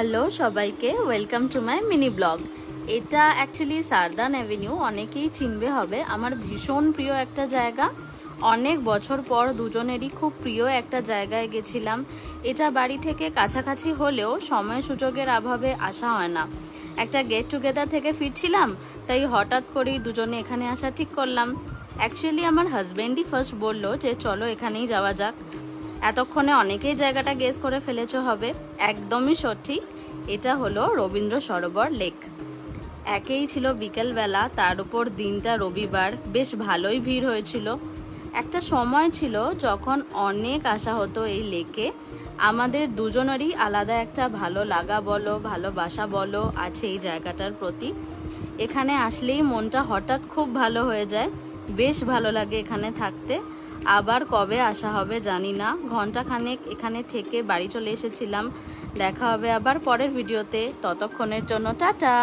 Hello সবাইকে welcome to my mini blog এটা actually সারদান avenue অনেকেই চিনবে হবে। আমার ভীষণ প্রিয় একটা জায়গা। অনেক বছর পর দুজনেরই খুব প্রিয় একটা জায়গায় গেছিলাম। এটা বাড়ি থেকে কাছাকাছি হলেও সময় সুযোগের অভাবে আসা হয় না। একটা গেট টুগেদার থেকে ফিরছিলাম, তাই হঠাৎ করেই দুজনে এখানে আসা ঠিক করলাম। অ্যাকচুয়ালি আমার হাজব্যান্ডই ফার্স্ট বলল যে, চলো এখানেই যাওয়া যাক। এতক্ষণে অনেকেই জায়গাটা গেস করে ফেলেছো হবে। একদমই সঠিক। এটা হলো রবীন্দ্র সরোবর লেক একেই ছিল বিকেলবেলা, তার উপর দিনটা রবিবার। বেশ ভালোই ভিড় হয়েছিল। একটা সময় ছিল যখন অনেক আসা হতো এই লেকে আমাদের দুজনেরই আলাদা একটা ভালো লাগা বলো ভালোবাসা বলো আছে এই জায়গাটার প্রতি। এখানে আসলেই মনটা হঠাৎ খুব ভালো হয়ে যায়। বেশ ভালো লাগে এখানে থাকতে। আবার কবে আসা হবে জানি না। ঘণ্টা খানেক এখানে থেকে বাড়ি চলে এসেছিলাম। দেখা হবে আবার পরের ভিডিওতে। ততক্ষণের জন্য টাটা!